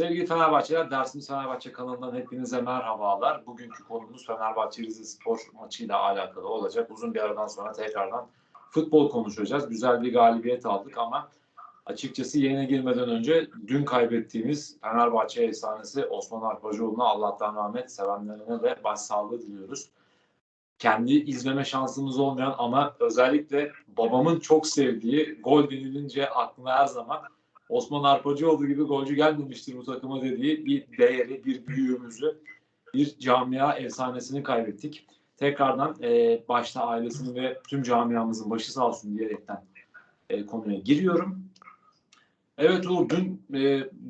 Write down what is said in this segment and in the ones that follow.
Sevgili Fenerbahçeler, Dersimiz Fenerbahçe kanalından hepinize merhabalar. Bugünkü konumuz Fenerbahçe Rize Spor maçıyla alakalı olacak. Uzun bir aradan sonra tekrardan futbol konuşacağız. Güzel bir galibiyet aldık ama açıkçası yayına girmeden önce dün kaybettiğimiz Fenerbahçe efsanesi Osman Arpacıoğlu'na Allah'tan rahmet sevenlerine de başsağlığı diliyoruz. Kendi izleme şansımız olmayan ama özellikle babamın çok sevdiği gol denilince aklına her zaman Osman Arpacıoğlu gibi golcü gelmemiştir bu takıma dediği bir değeri, bir büyüğümüzü, bir camia efsanesini kaybettik. Tekrardan e, başta ailesinin ve tüm camiamızın başı sağ olsun diyerekten e, konuya giriyorum. Evet Uğur dün e,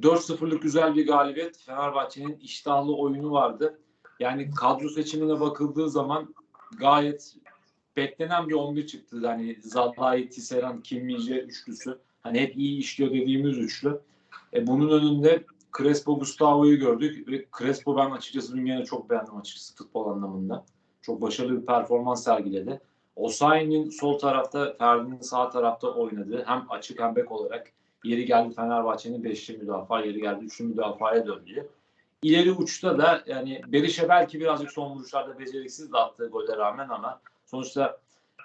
4-0'lık güzel bir galibiyet. Fenerbahçe'nin iştahlı oyunu vardı. Yani kadro seçimine bakıldığı zaman gayet beklenen bir 11 çıktı. Hani Zalai, Tisserand, Kim Min-jae üçlüsü. Hani hep iyi işliyor dediğimiz üçlü. E, bunun önünde Crespo Gustavo'yu gördük ve Crespo ben açıkçası dün yine çok beğendim açıkçası futbol anlamında. Çok başarılı bir performans sergiledi. Osayi'nin sol tarafta, Ferdi'nin sağ tarafta oynadığı hem açık hem bek olarak yeri geldi Fenerbahçe'nin beşli müdafaa, yeri geldi üçlü müdafaya döndü. İleri uçta da yani Berisha belki birazcık son vuruşlarda beceriksiz de attığı gole rağmen ama sonuçta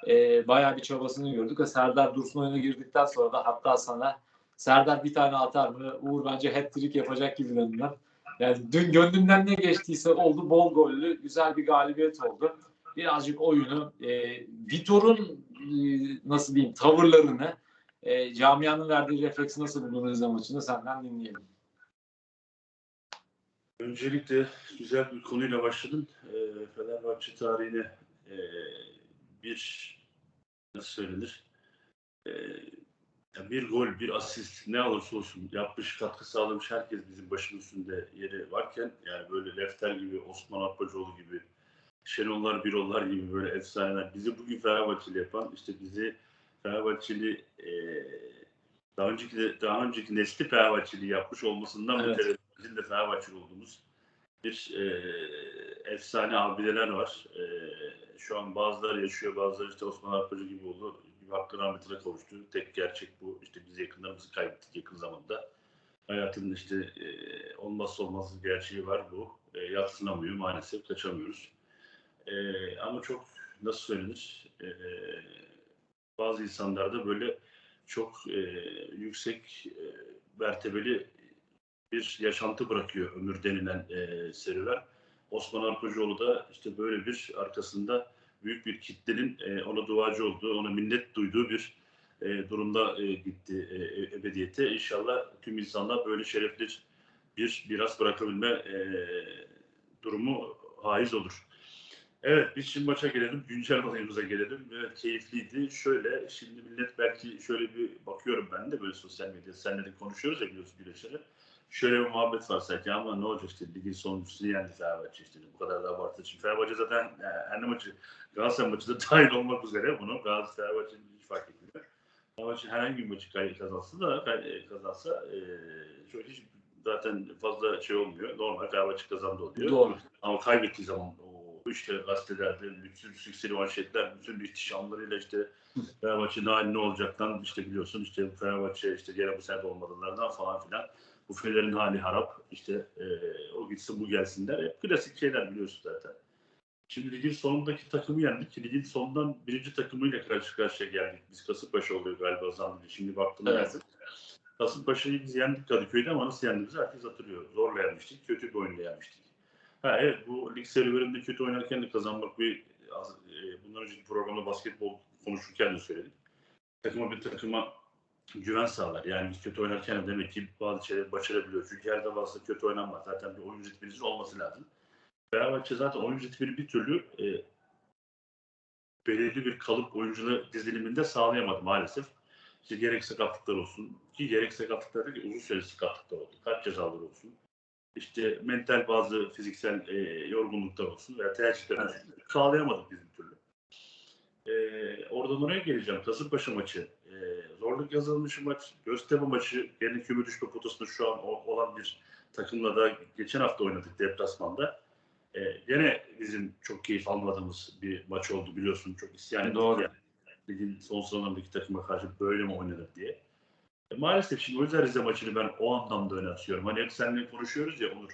e, bayağı bir çabasını gördük ve Serdar Dursun oyuna girdikten sonra da hatta sana Serdar bir tane atar mı? Uğur bence hat-trick yapacak gibi döndüler. Yani dün gönlümden ne geçtiyse oldu. Bol gollü, güzel bir galibiyet oldu. Birazcık oyunu, e, Vitor'un e, nasıl diyeyim tavırlarını, e, camianın verdiği refleksi nasıl buldun Rize maçında senden dinleyelim. Öncelikle güzel bir konuyla başladın. E, Fenerbahçe tarihine e, bir nasıl söylenir? E, bir gol, bir asist ne olursa olsun yapmış, katkı sağlamış herkes bizim başımın üstünde yeri varken yani böyle Lefter gibi, Osman Arpacıoğlu gibi, Şenollar, Birollar gibi böyle efsaneler bizi bugün Fenerbahçeli yapan işte bizi Fenerbahçeli e, daha önceki daha önceki nesli Fenerbahçeli yapmış olmasından Evet. mütevellit bizim de Fenerbahçeli olduğumuz bir e, efsane abideler var. E, şu an bazıları yaşıyor, bazıları işte Osman Arpacı gibi oldu. Bir hakkın rahmetine kavuştu. Tek gerçek bu. İşte biz yakınlarımızı kaybettik yakın zamanda. Hayatın işte e, olmazsa olmaz gerçeği var bu. E, yatsınamıyor maalesef, kaçamıyoruz. E, ama çok nasıl söylenir? E, bazı insanlarda böyle çok e, yüksek e, mertebeli bir yaşantı bırakıyor ömür denilen e, serüven. Osman Arpacıoğlu da işte böyle bir arkasında büyük bir kitlenin e, ona duacı olduğu, ona minnet duyduğu bir e, durumda e, gitti e, e, ebediyete. İnşallah tüm insanlar böyle şerefli bir biraz bırakabilme e, durumu haiz olur. Evet biz şimdi maça gelelim, güncel olayımıza gelelim. Evet, keyifliydi. Şöyle, şimdi millet belki şöyle bir bakıyorum ben de böyle sosyal medyada seninle de konuşuyoruz ya biliyorsun güreşleri. Şöyle bir muhabbet var sanki ama ne olacak işte ligin sonuncusunu yendi Fenerbahçe işte bu kadar da abartı. Şimdi Fenerbahçe zaten yani her maçı Galatasaray maçı da dahil olmak üzere bunu Galatasaray Fenerbahçe'nin hiç fark etmiyor. Fenerbahçe herhangi bir maçı kazansa da kay- kazansa e, çok hiç zaten fazla şey olmuyor. Normal Fenerbahçe kazandı oluyor. Doğru. Ama kaybettiği zaman o işte gazetelerde bütün sükseli manşetler, bütün ihtişamlarıyla işte Fenerbahçe'nin hali ne olacaktan işte biliyorsun işte Fenerbahçe işte gene bu sene de olmadılarından falan filan. Bu felerin hali harap. işte e, o gitsin bu gelsin der. Hep klasik şeyler biliyorsun zaten. Şimdi ligin sonundaki takımı yendik. Ligin sonundan birinci takımıyla karşı karşıya geldik. Biz Kasımpaşa oluyor galiba zannediyor. Şimdi baktım Evet. evet. Kasımpaşa'yı biz yendik Kadıköy'de ama nasıl yendiğimizi herkes hatırlıyor. Zorla yenmiştik. Kötü bir oyunla yenmiştik. Ha evet bu lig serilerinde kötü oynarken de kazanmak bir e, bundan önceki programda basketbol konuşurken de söyledik. Takıma bir takıma güven sağlar. Yani biz kötü oynarken de demek ki bazı şeyleri başarabiliyor. Çünkü her defasında kötü oynanmaz. Zaten bir oyun ritminizin olması lazım. Fenerbahçe zaten oyun ritmini bir türlü e, belirli bir kalıp oyuncuları diziliminde sağlayamadı maalesef. İşte gerek sakatlıklar olsun ki gerek sakatlıklar değil uzun süreli sakatlıklar oldu. Kaç cezalar olsun. İşte mental bazı fiziksel e, yorgunluklar olsun veya tercihler olsun. Sağlayamadık biz bir türlü. E, oradan oraya geleceğim. Kasımpaşa maçı. E, zorluk yazılmış maç. Göztepe maçı. Gene küme düşme potasında şu an olan bir takımla da geçen hafta oynadık deplasmanda. E, gene bizim çok keyif almadığımız bir maç oldu biliyorsun. Çok isyan ettik Doğru. yani. Ligin son sıralarındaki takıma karşı böyle mi oynanır diye. E, maalesef şimdi o yüzden Rize maçını ben o anlamda önemsiyorum. Hani hep seninle konuşuyoruz ya Onur.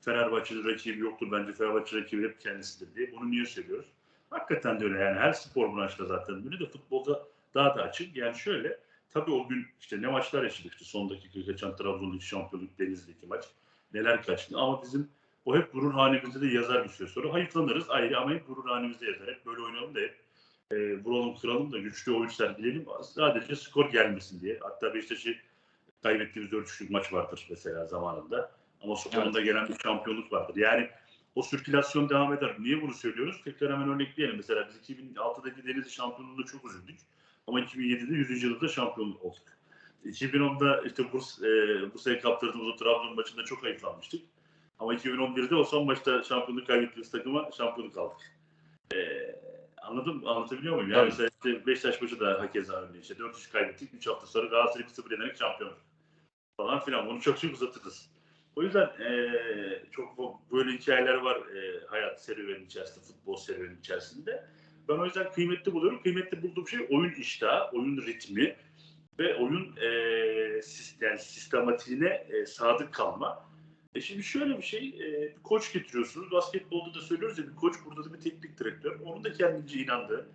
Fenerbahçe'nin rakibi yoktur bence Fenerbahçe rakibi hep kendisidir diye. Bunu niye söylüyoruz? Hakikaten de öyle yani her spor branşında zaten böyle de futbolda daha da açık. Yani şöyle tabii o gün işte ne maçlar yaşadık işte son dakika geçen Trabzon'daki şampiyonluk Denizli'deki maç neler kaçtı ama bizim o hep gurur hanemizde de yazar bir süre sonra. Hayıflanırız ayrı ama hep gurur hanemizde yazar. Hep böyle oynayalım da hep e, vuralım kıralım da güçlü oyun sergileyelim. Sadece skor gelmesin diye. Hatta Beşiktaş'ı kaybettiğimiz 4 maç vardır mesela zamanında. Ama sonunda gelen bir şampiyonluk vardır. Yani o sirkülasyon devam eder. Niye bunu söylüyoruz? Tekrar hemen örnekleyelim. Mesela biz 2006'daki Denizli şampiyonluğunda çok üzüldük. Ama 2007'de 100. yılda şampiyon olduk. 2010'da işte Burs, e, Bursa'ya kaptırdığımız o Trabzon maçında çok ayıflanmıştık. Ama 2011'de o son maçta şampiyonluk kaybettiğimiz takıma şampiyonluk aldık. E, anladım, anlatabiliyor muyum? Yani Tabii. mesela işte Beşiktaş maçı da hakeza örneği. İşte 4-3 kaybettik. 3 hafta sonra Galatasaray 2-0 yenerek şampiyon. Falan filan. Bunu çok çok uzatırız. O yüzden eee, çok böyle hikayeler var eee, hayat serüveni içerisinde, futbol serüveni içerisinde. Ben o yüzden kıymetli buluyorum. Kıymetli bulduğum şey oyun iştahı, oyun ritmi ve oyun eee sis- yani sistematiğine eee, sadık kalma. E şimdi şöyle bir şey, eee, bir koç getiriyorsunuz. Basketbolda da söylüyoruz ya bir koç burada da bir teknik direktör. Onun da kendince inandığı.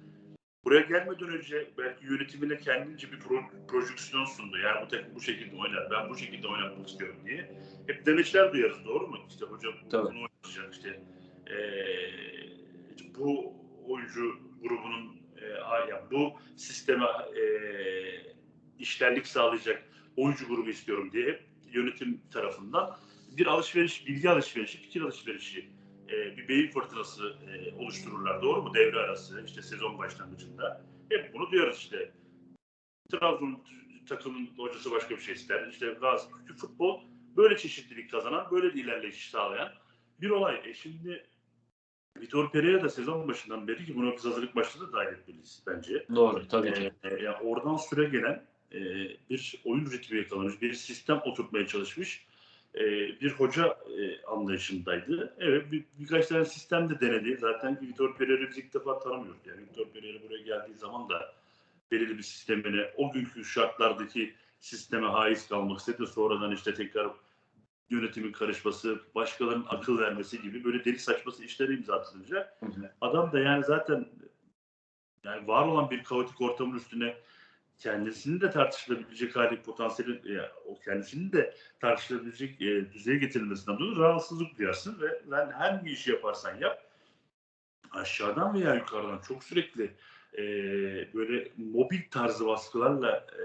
Buraya gelmeden önce belki yönetimine kendince bir pro, projeksiyon sundu. Yani bu takım bu şekilde oynar, ben bu şekilde oynamak istiyorum diye. Hep demeçler duyarız doğru mu? İşte hocam Tabii. bunu oynayacak işte. Eee, bu oyuncu grubunun a- yani bu sisteme eee, işlerlik sağlayacak oyuncu grubu istiyorum diye hep yönetim tarafından bir alışveriş, bilgi alışverişi, fikir alışverişi, eee, bir beyin fırtınası eee, oluştururlar. Doğru mu? Devre arası, işte sezon başlangıcında. Hep bunu duyarız işte. Trabzon takımın hocası başka bir şey ister. İşte Gazi futbol böyle çeşitlilik kazanan, böyle ilerleyiş sağlayan bir olay. E şimdi Vitor Pereira da sezon başından beri ki buna biz hazırlık başta da dahil etmeliyiz bence. Doğru tabii ki. Ee, yani oradan süre gelen e, bir oyun ritmi yakalamış, bir sistem oturtmaya çalışmış e, bir hoca e, anlayışındaydı. Evet bir, birkaç tane sistem de denedi. Zaten Vitor Pereira biz ilk defa tanımıyoruz. Yani Vitor Pereira buraya geldiği zaman da belirli bir sistemine, o günkü şartlardaki sisteme haiz kalmak istedi. Sonradan işte tekrar yönetimin karışması, başkalarının akıl vermesi gibi böyle deli saçması işlere imza atılacak. Adam da yani zaten yani var olan bir kaotik ortamın üstüne kendisini de tartışılabilecek hali potansiyeli yani o kendisini de tartışılabilecek e, düzeye getirilmesinden dolayı rahatsızlık duyarsın ve ben hangi işi yaparsan yap aşağıdan veya yukarıdan çok sürekli e, böyle mobil tarzı baskılarla e,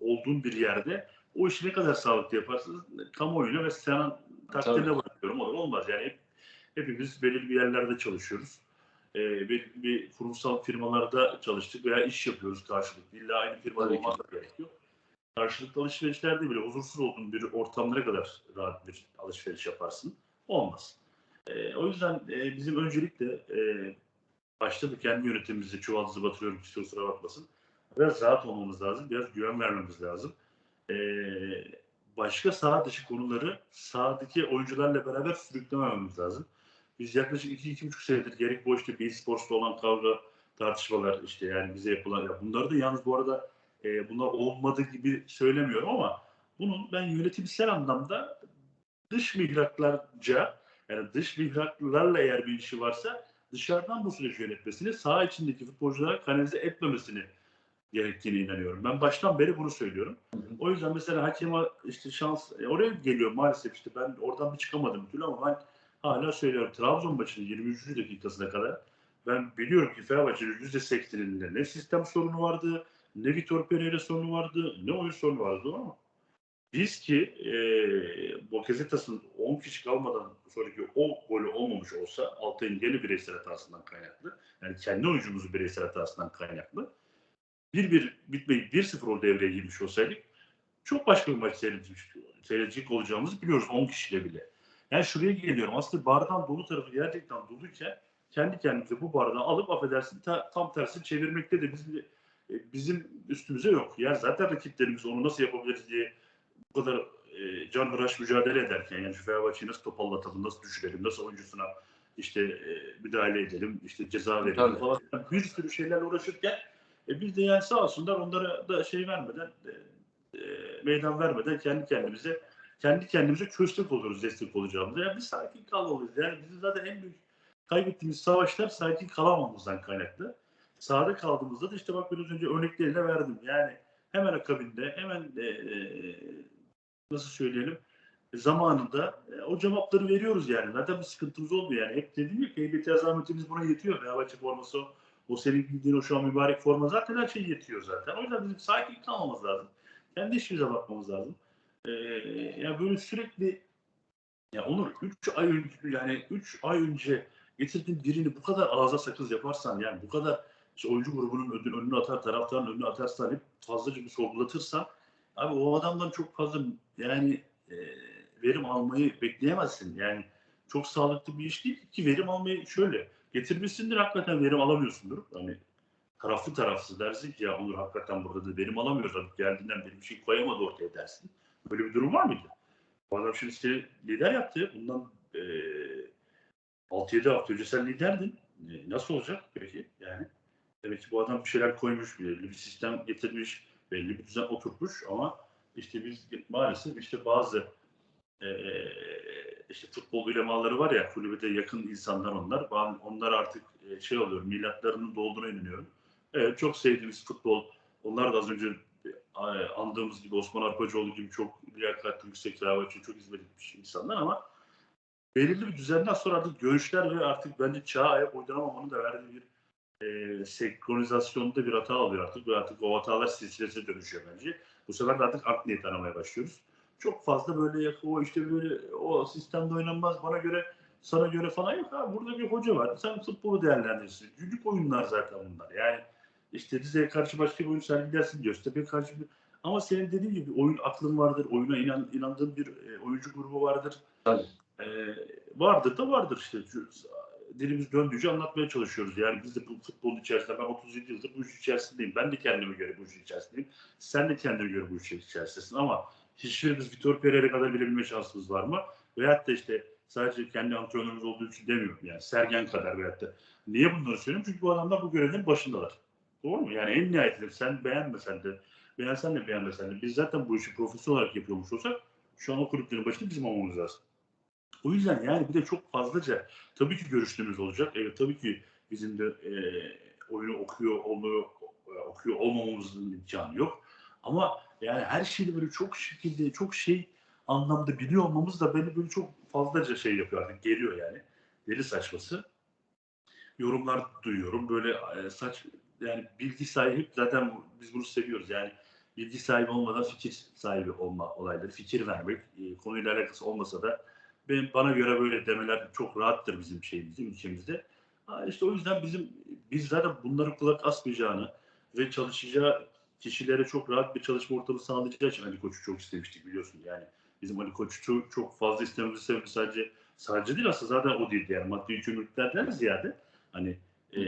olduğun bir yerde o işi ne kadar sağlıklı yaparsınız kamuoyuna ve sana takdirine bırakıyorum. Olur olmaz yani hep, hepimiz belirli bir yerlerde çalışıyoruz. E, bir, bir kurumsal firmalarda çalıştık veya iş yapıyoruz karşılıklı. İlla aynı firmada olmak da gerekiyor. Karşılıklı alışverişlerde bile huzursuz olduğun bir ortamda ne kadar rahat bir alışveriş yaparsın? Olmaz. E, o yüzden e, bizim öncelikle e, başta da kendi yönetimimize çuvaldızı batırıyorum kimse kusura bakmasın. Biraz rahat olmamız lazım. Biraz güven vermemiz lazım. E, başka saha dışı konuları sahadaki oyuncularla beraber sürüklemememiz lazım. Biz yaklaşık iki, iki buçuk senedir gerek bu işte bir sportsla olan kavga tartışmalar işte yani bize yapılan ya bunları da yalnız bu arada e, bunlar olmadı gibi söylemiyorum ama bunun ben yönetimsel anlamda dış mihraklarca yani dış mihraklarla eğer bir işi varsa dışarıdan bu süreci yönetmesini, saha içindeki futbolculara kanalize etmemesini gerektiğine inanıyorum. Ben baştan beri bunu söylüyorum. O yüzden mesela hakeme işte şans e, oraya geliyor maalesef işte ben oradan bir çıkamadım bir türlü ama ben hala söylüyorum. Trabzon maçının 23. dakikasına kadar ben biliyorum ki Fenerbahçe'nin %80'inde ne sistem sorunu vardı, ne Vitor Pereira sorunu vardı, ne oyun sorunu vardı ama biz ki e, Bokezetas'ın 10 kişi kalmadan sonraki o golü olmamış olsa Altay'ın gene bireysel hatasından kaynaklı. Yani kendi oyuncumuzu bireysel hatasından kaynaklı. 1-1 bitmeyip 1-0 o devreye girmiş olsaydık çok başka bir maç seyredecek, seyredecek olacağımızı biliyoruz 10 kişiyle bile. Yani şuraya geliyorum. Aslında bardağın dolu tarafı gerçekten doluyken kendi kendimize bu bardağı alıp affedersin ta- tam tersini çevirmekte de bizim, e, bizim üstümüze yok. Yani zaten rakiplerimiz onu nasıl yapabiliriz diye bu kadar e, can hıraş mücadele ederken yani şu Fenerbahçe'yi nasıl topallatalım, nasıl düşürelim, nasıl oyuncusuna işte e, müdahale edelim, işte ceza verelim Tabii. falan Yani bir sürü şeylerle uğraşırken e, biz de yani sağ olsunlar onlara da şey vermeden e, e, meydan vermeden kendi kendimize kendi kendimize köstek oluruz destek olacağımıza. Yani biz sakin kalmalıyız. Yani bizim zaten en büyük kaybettiğimiz savaşlar sakin kalamamamızdan kaynaklı. Sahada kaldığımızda da işte bak biraz önce örnekleriyle verdim. Yani hemen akabinde hemen e, e, nasıl söyleyelim zamanında e, o cevapları veriyoruz yani. Zaten bir sıkıntımız olmuyor yani. Hep dedim ya ki heybeti azametimiz buna yetiyor. Fenerbahçe forması o, o senin bildiğin o şu an mübarek forma zaten her şey yetiyor zaten. O yüzden bizim sakin kalmamız lazım. Kendi işimize bakmamız lazım. Ee, yani böyle sürekli ya Onur 3 ay önce yani 3 ay önce getirdiğin birini bu kadar ağza sakız yaparsan yani bu kadar işte oyuncu grubunun önünü atar taraftarın önünü atarsan hep fazlaca bir sorgulatırsan abi o adamdan çok fazla yani e, verim almayı bekleyemezsin. Yani çok sağlıklı bir iş değil ki verim almayı şöyle getirmişsindir hakikaten verim alamıyorsundur. Hani taraflı tarafsız dersin ki ya Onur hakikaten burada da verim alamıyoruz artık geldiğinden beri bir şey koyamadı ortaya dersin. Böyle bir durum var mıydı? Bu adam şimdi işte lider yaptı. Bundan e, 6-7 hafta önce sen liderdin. E, nasıl olacak peki? Yani demek ki bu adam bir şeyler koymuş, belli bir sistem getirmiş, belli bir düzen oturtmuş ama işte biz maalesef işte bazı e, işte futbol ulemaları var ya kulübede yakın insanlar onlar. Ben onlar artık e, şey oluyor milatlarının dolduğuna inanıyorum. Evet çok sevdiğimiz futbol. Onlar da az önce andığımız gibi Osman Arpacıoğlu gibi çok liyakatli yüksek Fenerbahçe çok hizmet etmiş insanlar ama belirli bir düzenden sonra artık görüşler ve artık bence çağa ayak uyduramamanın da verdiği bir e, senkronizasyonda bir hata alıyor artık ve artık o hatalar silsilesine dönüşüyor bence. Bu sefer de artık art niyet aramaya başlıyoruz. Çok fazla böyle o işte böyle o sistemde oynanmaz bana göre sana göre falan yok abi. Burada bir hoca var. Sen futbolu değerlendirirsin. Cücük oyunlar zaten bunlar. Yani işte Rize'ye karşı başka bir oyun sergilersin. Göztepe'ye karşı bir... Ama senin dediğin gibi oyun aklın vardır. Oyuna inan, inandığın bir e, oyuncu grubu vardır. Tabii. E, vardır da vardır işte. Dilimiz döndüğünce anlatmaya çalışıyoruz. Yani biz de bu futbolun içerisinde ben 37 yıldır bu iş içerisindeyim. Ben de kendime göre bu işin içerisindeyim. Sen de kendine göre bu işin içerisindesin ama hiçbirimiz Vitor Pereira kadar bilebilme şansımız var mı? Veyahut da işte sadece kendi antrenörümüz olduğu için demiyorum yani Sergen kadar veyahut da. Niye bunları söylüyorum? Çünkü bu adamlar bu görevlerin başındalar. Doğru mu? Yani en nihayetinde sen beğenmesen de beğensen de beğenmesen de biz zaten bu işi profesyonel olarak yapıyormuş olsak şu an o kulüplerin başında bizim olmamız lazım. O yüzden yani bir de çok fazlaca tabii ki görüştüğümüz olacak. Evet tabii ki bizim de e, oyunu okuyor olmuyor okuyor olmamamızın imkanı yok. Ama yani her şeyi böyle çok şekilde çok şey anlamda biliyor olmamız da beni böyle çok fazlaca şey yapıyor artık geliyor yani. Deli saçması. Yorumlar duyuyorum böyle e, saç yani bilgi sahibi zaten biz bunu seviyoruz yani bilgi sahibi olmadan fikir sahibi olma olayları, fikir vermek e, konuyla alakası olmasa da ben, bana göre böyle demeler çok rahattır bizim şeyimizde, ülkemizde. Ha, işte o yüzden bizim biz zaten bunları kulak asmayacağını ve çalışacağı kişilere çok rahat bir çalışma ortamı sağlayacağı için Ali Koç'u çok istemiştik biliyorsun yani. Bizim Ali Koç'u çok, fazla istememizin sebebi sadece sadece değil aslında zaten o değildi yani maddi yükümlülüklerden ziyade hani e,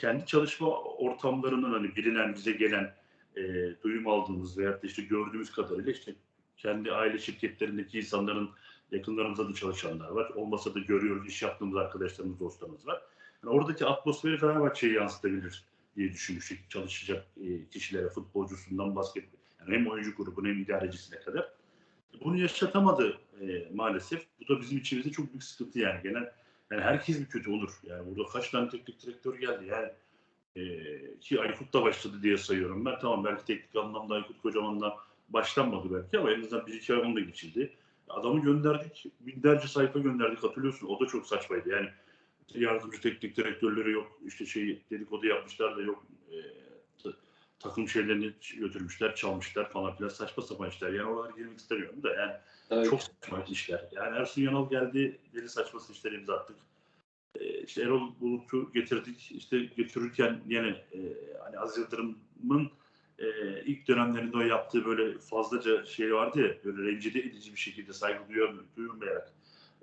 kendi çalışma ortamlarının hani bilinen bize gelen e, duyum aldığımız da işte gördüğümüz kadarıyla işte kendi aile şirketlerindeki insanların yakınlarımızda da çalışanlar var. Olmasa da görüyoruz iş yaptığımız arkadaşlarımız, dostlarımız var. Yani oradaki atmosferi Fenerbahçe'ye yansıtabilir diye düşünmüştük çalışacak e, kişilere, futbolcusundan basket yani hem oyuncu grubuna hem idarecisine kadar. Bunu yaşatamadı e, maalesef. Bu da bizim içimizde çok büyük sıkıntı yani. Genel yani herkes bir kötü olur. Yani burada kaç tane teknik direktör geldi yani. E, ki Aykut da başladı diye sayıyorum ben. Tamam belki teknik anlamda Aykut Kocaman'la başlanmadı belki ama en azından bir iki ay onunla geçildi. Adamı gönderdik. Binlerce sayfa gönderdik hatırlıyorsun. O da çok saçmaydı. Yani yardımcı teknik direktörleri yok. işte şey dedikodu yapmışlar da yok. E, takım şeylerini götürmüşler, çalmışlar falan filan. Saçma sapan işler. Yani oralara girmek istemiyorum da yani Tabii. çok saçma işler. Yani Ersun Yanal geldi, deli saçması işleri imza attık. Ee, işte Erol Bulut'u getirdik. İşte götürürken yine e, hani Aziz Yıldırım'ın e, ilk dönemlerinde o yaptığı böyle fazlaca şey vardı ya, böyle rencide edici bir şekilde saygı duyuyor, duyulmayarak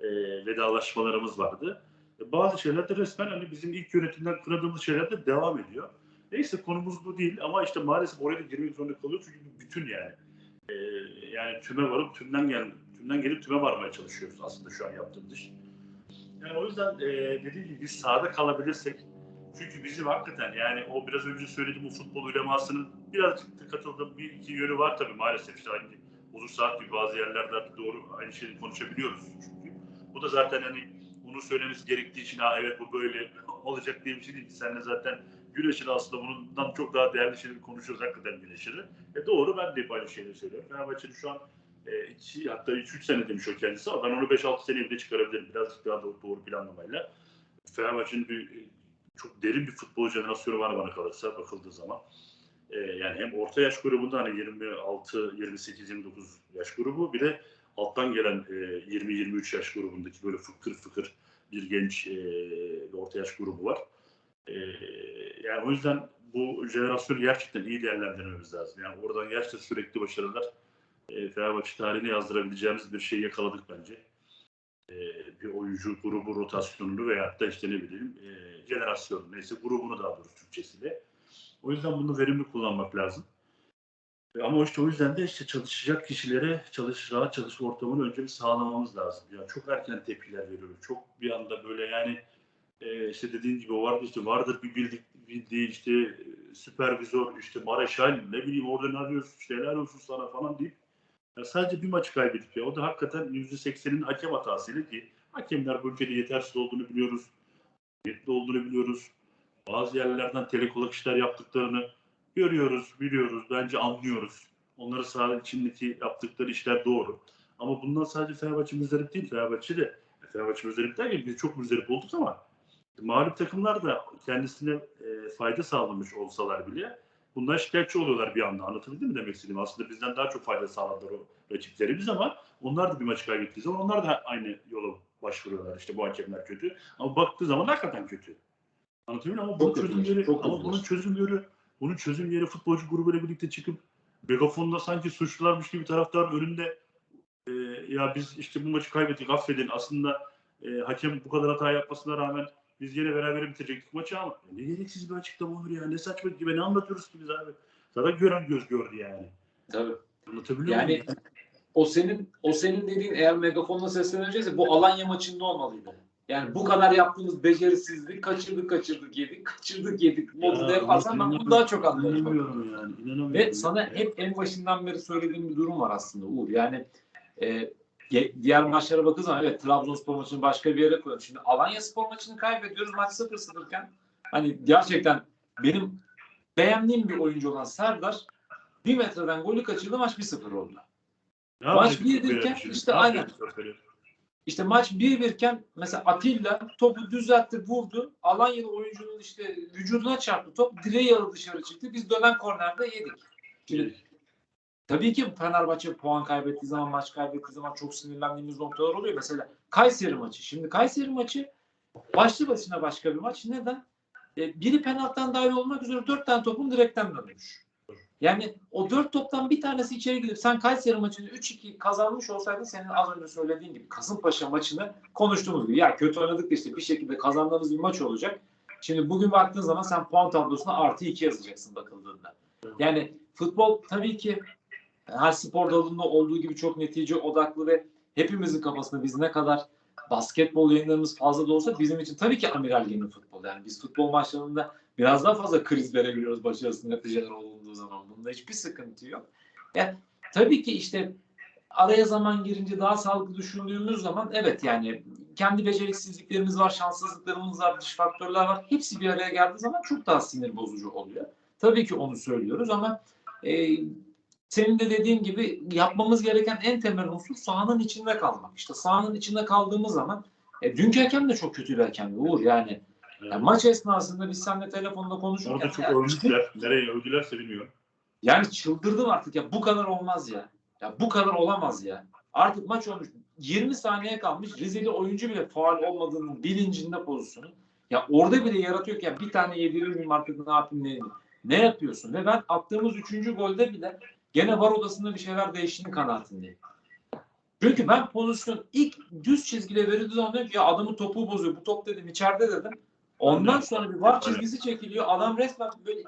e, vedalaşmalarımız vardı. E, bazı şeyler de resmen hani bizim ilk yönetimden kınadığımız şeyler de devam ediyor. Neyse konumuz bu değil ama işte maalesef oraya da girmek zorunda kalıyor çünkü bütün yani. E, yani tüme varıp tümden gel tümden gelip tüme varmaya çalışıyoruz aslında şu an yaptığımız iş. Yani o yüzden e, dediğim gibi biz sahada kalabilirsek Çünkü bizim hakikaten yani o biraz önce söylediğim o futbol ulemasının birazcık katıldığım bir iki yönü var tabii maalesef. İşte hani uzun saat gibi bazı yerlerde doğru aynı şeyi konuşabiliyoruz çünkü. Bu da zaten hani bunu söylemesi gerektiği için ha evet bu böyle olacak diye bir şey değil. Biz seninle zaten Güneş'in aslında bundan çok daha değerli şeyleri konuşuyoruz hakikaten Güneş'in. E doğru ben de hep aynı şeyleri söylüyorum. Fenerbahçe'nin şu an e, iki, hatta 3-3 sene demiş o kendisi. ama Ben onu 5-6 seneye bile çıkarabilirim. Birazcık daha doğru, doğru planlamayla. Fenerbahçe'nin bir çok derin bir futbol jenerasyonu var bana kalırsa bakıldığı zaman. Ee, yani hem orta yaş grubunda hani 26, 28, 29 yaş grubu bir de alttan gelen e, 20-23 yaş grubundaki böyle fıkır fıkır bir genç e, orta yaş grubu var. E, yani o yüzden bu jenerasyonu gerçekten iyi değerlendirmemiz lazım. Yani oradan gerçekten sürekli başarılar e, Fenerbahçe tarihine yazdırabileceğimiz bir şey yakaladık bence. E, bir oyuncu grubu rotasyonunu veya da işte ne bileyim e, jenerasyonu neyse grubunu daha doğrusu Türkçesiyle. O yüzden bunu verimli kullanmak lazım. E, Ama işte o yüzden de işte çalışacak kişilere çalış, rahat çalışma ortamını önce bir sağlamamız lazım. Yani çok erken tepkiler veriyoruz. Çok bir anda böyle yani e, işte dediğin gibi vardı işte vardır bir bildik bildiği işte e, süpervizör işte Mareşal ne bileyim orada ne arıyorsun işte helal olsun sana falan deyip ya sadece bir maçı kaybedip ya o da hakikaten %80'in hakem hatasıyla ki hakemler bu ülkede yetersiz olduğunu biliyoruz. Yetli olduğunu biliyoruz. Bazı yerlerden telekolak işler yaptıklarını görüyoruz, biliyoruz, bence anlıyoruz. Onları saha içindeki yaptıkları işler doğru. Ama bundan sadece Fenerbahçe müzdarip değil. Fenerbahçe de Fenerbahçe müzdarip derken biz çok müzdarip olduk ama mağlup takımlar da kendisine e, fayda sağlamış olsalar bile bundan şikayetçi oluyorlar bir anda. Anlatabildim mi demek istediğim? Aslında bizden daha çok fayda sağladılar o rakiplerimiz ama onlar da bir maçı kaybettiği zaman onlar da aynı yola başvuruyorlar. İşte bu hakemler kötü. Ama baktığı zaman hakikaten kötü. Anlatabiliyor muyum? Ama Çok çözüm yeri, ama bunun çözüm yeri, bunun çözüm yeri futbolcu grubuyla birlikte çıkıp megafonda sanki suçlularmış gibi taraftarın önünde e, ya biz işte bu maçı kaybettik affedin. Aslında e, hakem bu kadar hata yapmasına rağmen biz yine beraber bitirecektik maçı ama ne gereksiz bir açıklama olur ya. Ne saçma gibi ne anlatıyoruz ki biz abi. Zaten gören göz gördü yani. Tabii. Anlatabiliyor Yani muyum? o senin o senin dediğin eğer megafonla seslenecekse bu Alanya maçında olmalıydı. Yani bu kadar yaptığımız becerisizlik kaçırdık kaçırdık yedik kaçırdık yedik modunda Ya, yaparsan ben bunu daha çok anlarım. İnanamıyorum yani. inanamıyorum. Ve sana hep en başından beri söylediğim bir durum var aslında Uğur. Yani e, diğer maçlara baktığı zaman evet Trabzonspor maçını başka bir yere koyuyorum. Şimdi Alanya Spor maçını kaybediyoruz maç 0-0 iken hani gerçekten benim beğendiğim bir oyuncu olan Serdar bir metreden golü kaçırdı maç 1-0 oldu. Ne maç yapacak bir böyle birken bir şey? işte Ne aynen. İşte maç 1-1 iken mesela Atilla topu düzeltti vurdu. Alanyalı oyuncunun işte vücuduna çarptı top. Direği yarı dışarı çıktı. Biz dönen kornerde yedik. Şimdi Tabii ki Fenerbahçe puan kaybettiği zaman, maç kaybettiği zaman çok sinirlendiğimiz noktalar oluyor. Mesela Kayseri maçı. Şimdi Kayseri maçı başlı başına başka bir maç. Neden? E, biri penaltıdan dahil olmak üzere dört tane topun direkten dönmüş. Yani o dört toptan bir tanesi içeri gidip sen Kayseri maçını 3-2 kazanmış olsaydın senin az önce söylediğin gibi Kasımpaşa maçını konuştuğumuz gibi ya kötü oynadık da işte bir şekilde kazandığımız bir maç olacak. Şimdi bugün baktığın zaman sen puan tablosuna artı 2 yazacaksın bakıldığında. Yani futbol tabii ki her spor dalında olduğu gibi çok netice odaklı ve hepimizin kafasında biz ne kadar basketbol yayınlarımız fazla da olsa bizim için tabii ki amiral gemi futbol. Yani biz futbol maçlarında biraz daha fazla kriz verebiliyoruz başarısız neticeler olunduğu zaman. Bunda hiçbir sıkıntı yok. Yani tabii ki işte araya zaman girince daha sağlıklı düşündüğümüz zaman evet yani kendi beceriksizliklerimiz var, şanssızlıklarımız var, dış faktörler var. Hepsi bir araya geldiği zaman çok daha sinir bozucu oluyor. Tabii ki onu söylüyoruz ama e, senin de dediğin gibi yapmamız gereken en temel unsur sahanın içinde kalmak. İşte sahanın içinde kaldığımız zaman e, dünkü hakem de çok kötü bir hakemdi Uğur yani. Yani maç esnasında biz seninle telefonda konuşurken Orada çok ya, övmüşler. Nereye övdülerse bilmiyorum. yani çıldırdım artık ya bu kadar olmaz ya. Ya bu kadar olamaz ya. Artık maç olmuş 20 saniye kalmış Rizeli oyuncu bile faal olmadığının bilincinde pozisyonu. Ya orada bile yaratıyor ki ya bir tane yedirir miyim artık ne yapayım ne, ne yapıyorsun? Ve ben attığımız 3. golde bile gene var odasında bir şeyler değiştiğini kanaatindeyim. Çünkü ben pozisyon ilk düz çizgide verildiği zaman diyorum ki ya adamın topu bozuyor. Bu top dedim içeride dedim. Ondan sonra bir var çizgisi çekiliyor. Adam resmen böyle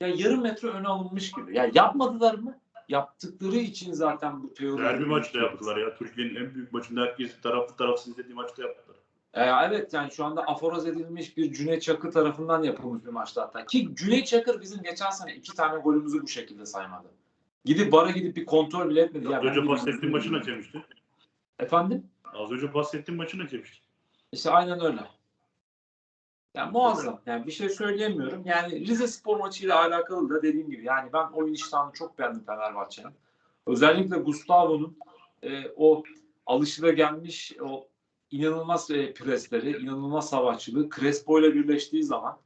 ya yarım metre öne alınmış gibi. Ya yapmadılar mı? Yaptıkları için zaten bu teori. Derbi maçta yaptılar ya. Türkiye'nin en büyük maçında herkes taraflı tarafsız izlediği maçta yaptılar. Ee, evet yani şu anda aforoz edilmiş bir Cüneyt Çakır tarafından yapılmış bir maçta hatta. Ki Cüneyt Çakır bizim geçen sene iki tane golümüzü bu şekilde saymadı. Gidip bara gidip bir kontrol bile etmedi. Az ben önce bahsettiğim maçın hakemiydi. Efendim? Az önce bahsettiğim maçın hakemiydi. İşte aynen öyle. Yani muazzam. Yani bir şey söyleyemiyorum. Yani Rize Spor maçıyla alakalı da dediğim gibi yani ben oyun iştahını çok beğendim Fenerbahçe'nin. Özellikle Gustavo'nun e, o alışılagelmiş o inanılmaz e, presleri, inanılmaz savaşçılığı Crespo ile birleştiği zaman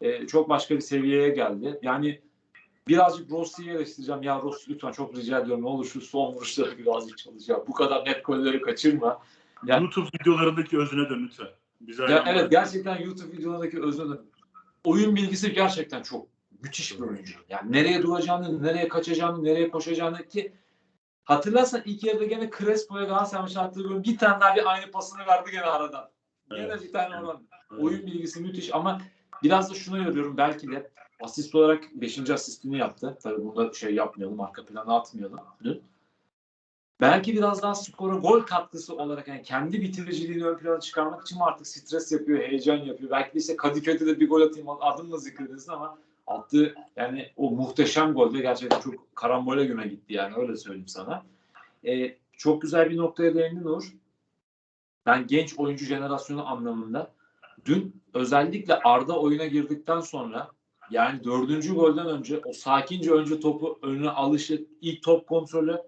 e, çok başka bir seviyeye geldi. Yani birazcık Rossi'yi eleştireceğim. Ya Rossi lütfen çok rica ediyorum ne olur şu son vuruşları birazcık çalış ya. Bu kadar net golleri kaçırma. Ya- YouTube videolarındaki özüne dön lütfen. Bize Ya evet gerçekten YouTube videolarındaki özne oyun bilgisi gerçekten çok müthiş bir oyuncu. Yani nereye duracağını, nereye kaçacağını, nereye koşacağını ki hatırlarsan ilk yarıda gene Crespo'ya Galatasaray maçı attığı bölüm bir tane daha bir aynı pasını verdi gene aradan. Gene Evet. bir tane oradan. Evet. Oyun bilgisi müthiş ama biraz da şuna yoruyorum belki de asist olarak 5. asistini yaptı. Tabii bunda şey yapmayalım, arka plana atmayalım. dün. Belki biraz daha skora gol katkısı olarak yani kendi bitiriciliğini ön plana çıkarmak için mi artık stres yapıyor, heyecan yapıyor. Belki de işte Kadıköy'de de bir gol atayım adımla zikredilsin ama attığı yani o muhteşem golde gerçekten çok karambole güme gitti yani öyle söyleyeyim sana. Ee, çok güzel bir noktaya değindi Nur. Ben genç oyuncu jenerasyonu anlamında dün özellikle Arda oyuna girdikten sonra yani dördüncü golden önce o sakince önce topu önüne alışı, ilk top kontrolü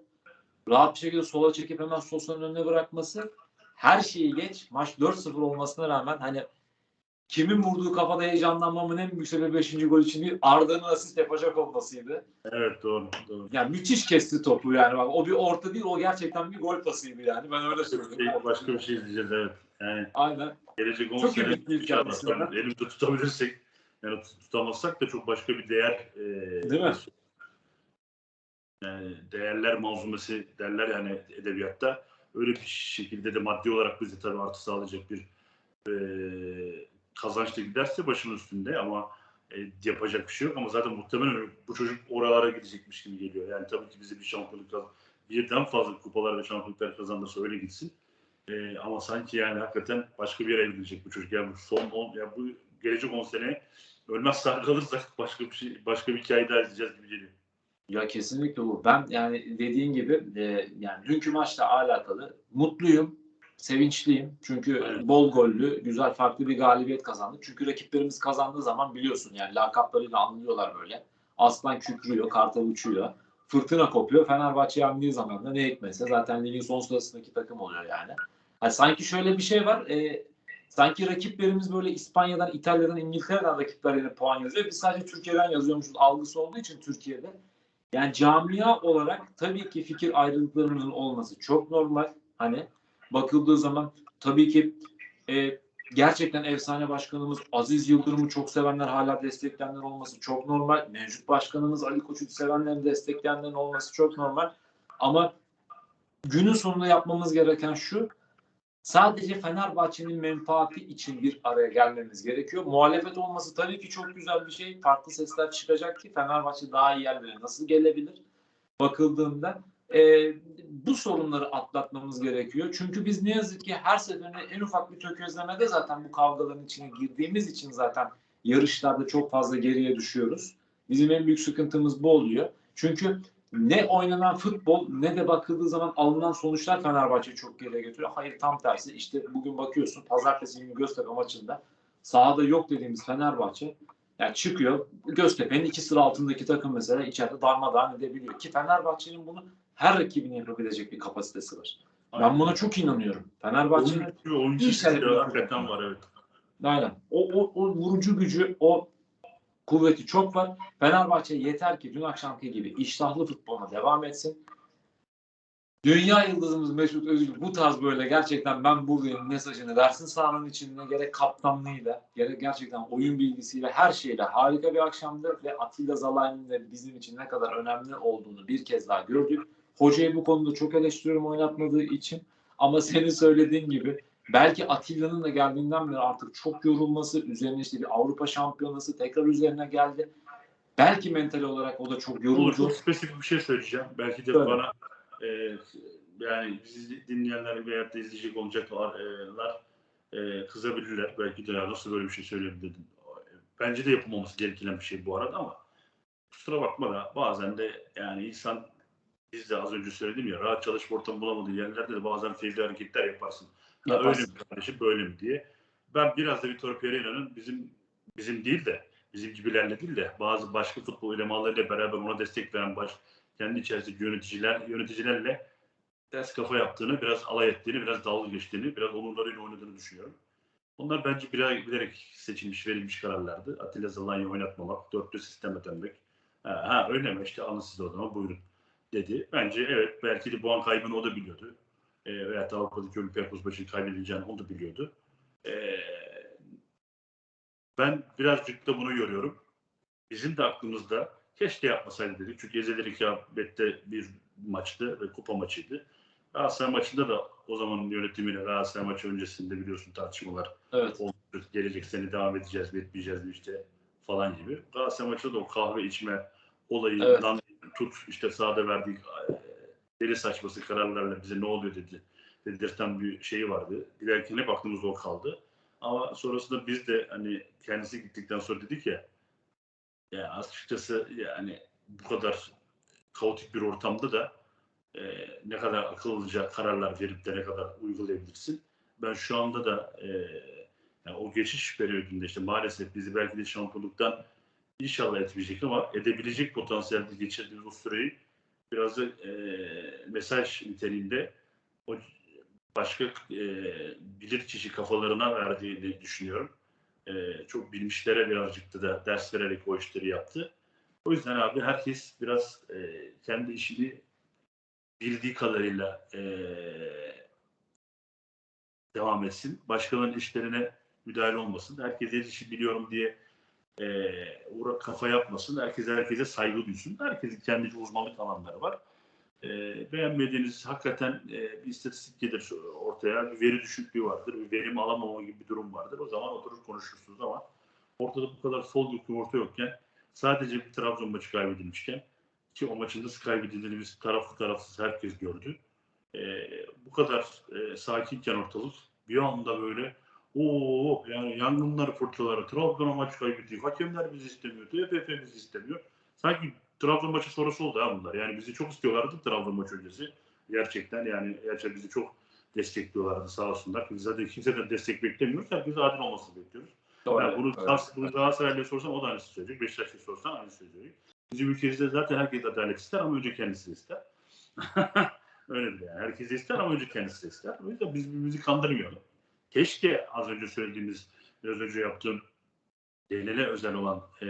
rahat bir şekilde sola çekip hemen Sosa'nın önüne bırakması her şeyi geç. Maç 4-0 olmasına rağmen hani kimin vurduğu kafada heyecanlanmamın en büyük sebebi 5. gol için değil Arda'nın asist yapacak olmasıydı. Evet doğru. doğru. Yani müthiş kesti topu yani. Bak, o bir orta değil o gerçekten bir gol pasıydı yani. Ben öyle. Şey, başka bir şey izleyeceğiz evet. Yani Aynen. gelecek 10 Çok sene tabii elimizde tutabilirsek yani tut- tutamazsak da çok başka bir değer e, Değil mi? Yani değerler manzumesi derler yani edebiyatta. Öyle bir şekilde de maddi olarak bize tabii artı sağlayacak bir e, kazançla giderse başımın üstünde ama e, yapacak bir şey yok ama zaten muhtemelen bu çocuk oralara gidecekmiş gibi geliyor. Yani tabii ki bize bir şampiyonluk kaz- birden fazla kupalar ve şampiyonluklar kazanırsa öyle gitsin. E, ama sanki yani hakikaten başka bir yere gidecek bu çocuk. Yani bu son 10 ya bu gelecek 10 sene ölmez kalırsak başka bir şey başka bir hikaye daha izleyeceğiz gibi geliyor. Ya kesinlikle bu. Ben yani dediğin gibi e, yani dünkü maçla alakalı mutluyum, sevinçliyim. Çünkü Evet. bol gollü, güzel farklı bir galibiyet kazandık. Çünkü rakiplerimiz kazandığı zaman biliyorsun yani lakaplarıyla anılıyorlar böyle. Aslan kükrüyor, kartal uçuyor. Fırtına kopuyor. Fenerbahçe yendiği zaman da ne hikmetse zaten ligin son sırasındaki takım oluyor yani. Hani sanki şöyle bir şey var. e, sanki rakiplerimiz böyle İspanya'dan, İtalya'dan, İngiltere'den rakipler yine puan yazıyor. Biz sadece Türkiye'den yazıyormuşuz algısı olduğu için Türkiye'de. Yani camia olarak tabii ki fikir ayrılıklarımızın olması çok normal. Hani bakıldığı zaman tabii ki e, gerçekten efsane başkanımız Aziz Yıldırım'ı çok sevenler hala destekleyenler olması çok normal. Mevcut başkanımız Ali Koç'u sevenlerin destekleyenlerin olması çok normal. Ama günün sonunda yapmamız gereken şu sadece Fenerbahçe'nin menfaati için bir araya gelmemiz gerekiyor. Muhalefet olması tabii ki çok güzel bir şey. Farklı sesler çıkacak ki Fenerbahçe daha iyi yerlere nasıl gelebilir? Bakıldığında e, bu sorunları atlatmamız gerekiyor. Çünkü biz ne yazık ki her seferinde en ufak bir tökezlemede zaten bu kavgaların içine girdiğimiz için zaten yarışlarda çok fazla geriye düşüyoruz. Bizim en büyük sıkıntımız bu oluyor. Çünkü ne oynanan futbol ne de bakıldığı zaman alınan sonuçlar Fenerbahçe'yi çok geriye götürüyor. Hayır tam tersi. İşte bugün bakıyorsun pazartesi günü Göztepe maçında sahada yok dediğimiz Fenerbahçe yani çıkıyor. Göztepe'nin iki sıra altındaki takım mesela içeride darmadağın edebiliyor. Ki Fenerbahçe'nin bunu her rakibine yapabilecek bir kapasitesi var. Ben buna çok inanıyorum. Fenerbahçe'nin Oyuncu, oyuncu hakikaten var evet. Aynen. O, o, o vurucu gücü, o kuvveti çok var. Fenerbahçe yeter ki dün akşamki gibi iştahlı futboluna devam etsin. Dünya yıldızımız Mesut Özil bu tarz böyle gerçekten ben buradayım mesajını versin sahanın içinde gerek kaptanlığıyla gerek gerçekten oyun bilgisiyle her şeyle harika bir akşamdı ve Atilla Zalay'ın da bizim için ne kadar önemli olduğunu bir kez daha gördük. Hocayı bu konuda çok eleştiriyorum oynatmadığı için ama senin söylediğin gibi belki Atilla'nın da geldiğinden beri artık çok yorulması, üzerine işte bir Avrupa şampiyonası tekrar üzerine geldi. Belki mental olarak o da çok yoruldu. çok spesifik bir şey söyleyeceğim. Belki de Söyle. bana e, yani bizi dinleyenler veya da izleyecek olacaklar e, kızabilirler. Belki de ya nasıl böyle bir şey söyleyebilirdin. Bence de yapılmaması gereken bir şey bu arada ama kusura bakma da bazen de yani insan biz de az önce söyledim ya rahat çalışma ortamı bulamadığı yerlerde de bazen fevri hareketler yaparsın. Ha, öyle mi kardeşim böyle mi diye. Ben biraz da Vitor Pereira'nın bizim bizim değil de bizim gibilerle değil de bazı başka futbol elemanlarıyla beraber ona destek veren baş, kendi içerisindeki yöneticiler yöneticilerle ters kafa yaptığını, biraz alay ettiğini, biraz dalga geçtiğini, biraz onurlarıyla oynadığını düşünüyorum. Onlar bence bilerek, bilerek seçilmiş, verilmiş kararlardı. Atilla Zalanya'yı oynatmamak, dörtlü sisteme dönmek. Ha, ha öyle mi işte alın siz o zaman buyurun dedi. Bence evet belki de puan kaybını o da biliyordu. E, da Avrupa'daki Olympiakos maçını kaybedileceğini o da biliyordu. E, ben birazcık da bunu görüyorum. Bizim de aklımızda keşke yapmasaydı dedik. Çünkü ezilir rekabette bir maçtı ve kupa maçıydı. Galatasaray maçında da o zamanın yönetimiyle Galatasaray maçı öncesinde biliyorsun tartışmalar Evet. oldu. Gelecek sene devam edeceğiz mi etmeyeceğiz mi işte falan gibi. Galatasaray maçında da o kahve içme olayından tut işte sahada verdiği deli saçması kararlarla bize ne oluyor dedi. Dedirten bir şeyi vardı. Dilerken hep aklımızda o kaldı. Ama sonrasında biz de hani kendisi gittikten sonra dedik ya ya açıkçası yani bu kadar kaotik bir ortamda da e, ne kadar akıllıca kararlar verip de ne kadar uygulayabilirsin. Ben şu anda da e, yani o geçiş periyodunda işte maalesef bizi belki de şampiyonluktan inşallah etmeyecek ama edebilecek potansiyelde geçirdiğimiz o süreyi biraz da e, mesaj niteliğinde o başka e, bilir kişi kafalarına verdiğini düşünüyorum. E, çok bilmişlere birazcık da, ders vererek o işleri yaptı. O yüzden abi herkes biraz e, kendi işini bildiği kadarıyla e, devam etsin. Başkalarının işlerine müdahale olmasın. Herkes her işi biliyorum diye e, kafa yapmasın. Herkes herkese saygı duysun. Herkesin kendi uzmanlık alanları var. E, beğenmediğiniz hakikaten e, bir istatistik gelir ortaya. Bir veri düşüklüğü vardır. Bir verim alamama gibi bir durum vardır. O zaman oturur konuşursunuz ama ortada bu kadar sol yok yumurta yokken sadece bir Trabzon maçı kaybedilmişken ki o maçın nasıl kaybedildiğini biz taraflı tarafsız herkes gördü. E, bu kadar e, sakinken ortalık bir anda böyle Oo yani yangınlar fırtınaları Trabzon'a maç kaybettik. Hakemler bizi istemiyor. TFF bizi istemiyor. Sanki Trabzon maçı sonrası oldu ha bunlar. Yani bizi çok istiyorlardı Trabzon maçı öncesi. Gerçekten yani gerçekten bizi çok destekliyorlardı sağ olsunlar. Biz zaten kimseden destek beklemiyoruz. Herkes adil olmasını bekliyoruz. Doğru. Yani bunu, Evet. bunu Galatasaray'la sorsan o da aynısı söyleyecek. Beşiktaş'la sorsan aynı söyleyecek. Bizim ülkemizde zaten herkes adalet ister ama önce kendisi ister. Öyle de yani. Herkes ister ama önce kendisi ister. O yüzden biz birbirimizi kandırmayalım. Keşke az önce söylediğimiz, biraz önce yaptığım genele özel olan e,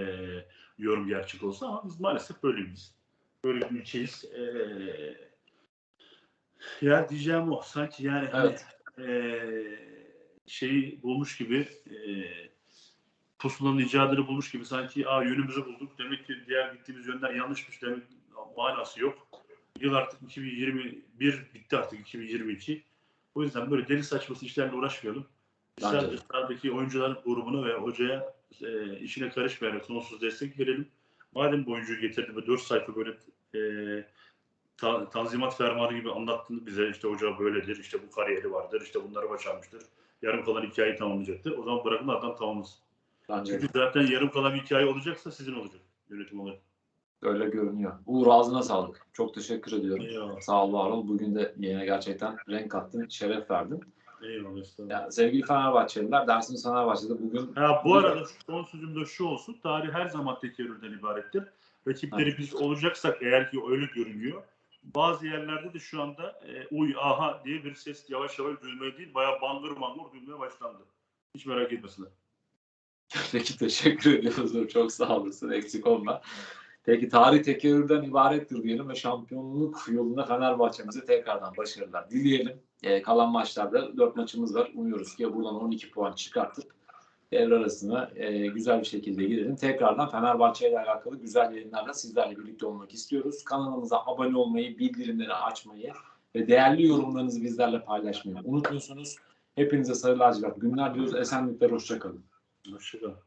yorum gerçek olsa ama biz maalesef böyle miyiz? Böyle bir ülkeyiz. E, ya diyeceğim o. Sanki yani hani, Evet. e, şeyi bulmuş gibi e, pusulanın icadını bulmuş gibi sanki Aa, yönümüzü bulduk. Demek ki diğer gittiğimiz yönler yanlışmış demek manası yok. Yıl artık 2021 bitti artık 2022. O yüzden böyle deli saçması işlerle uğraşmayalım. Sadece sahadaki oyuncuların grubuna ve hocaya e, işine karışmayarak sonsuz destek verelim. Madem bu oyuncuyu getirdi ve 4 sayfa böyle e, ta- tanzimat fermanı gibi anlattın bize işte hoca böyledir, işte bu kariyeri vardır, işte bunları başarmıştır. Yarım kalan hikayeyi tamamlayacaktır. O zaman bırakın adam tamamlasın. Bence. Çünkü zaten yarım kalan bir hikaye olacaksa sizin olacak yönetim olarak. Öyle görünüyor. Uğur ağzına sağlık. Çok teşekkür ediyorum. Eyvallah. Sağ ol, var ol. Bugün de yine gerçekten renk kattın, şeref verdin. Eyvallah. estağfurullah. Yani sevgili Fenerbahçeliler, dersiniz Fenerbahçe'de bugün Ha, bu arada son sözüm de şu olsun. Tarih her zaman tekerrürden ibarettir. Rakipleri Evet. biz olacaksak eğer ki öyle görünüyor. Bazı yerlerde de şu anda e, uy aha diye bir ses yavaş yavaş duyulmaya değil bayağı bangır bangır duyulmaya başlandı. Hiç merak etmesinler. Peki teşekkür ediyoruz. Çok sağ olasın. Eksik olma. Peki tarih tekerrürden ibarettir diyelim ve şampiyonluk yolunda Fenerbahçe'mize tekrardan başarılar dileyelim. Ee, kalan maçlarda 4 maçımız var. Umuyoruz ki buradan 12 puan çıkartıp devre arasına e, güzel bir şekilde girelim. Tekrardan Fenerbahçe ile alakalı güzel yayınlarla sizlerle birlikte olmak istiyoruz. Kanalımıza abone olmayı, bildirimleri açmayı ve değerli yorumlarınızı bizlerle paylaşmayı unutmuyorsunuz. Hepinize sarı lacivert günler diyoruz. Esenlikler, hoşçakalın. Hoşçakalın.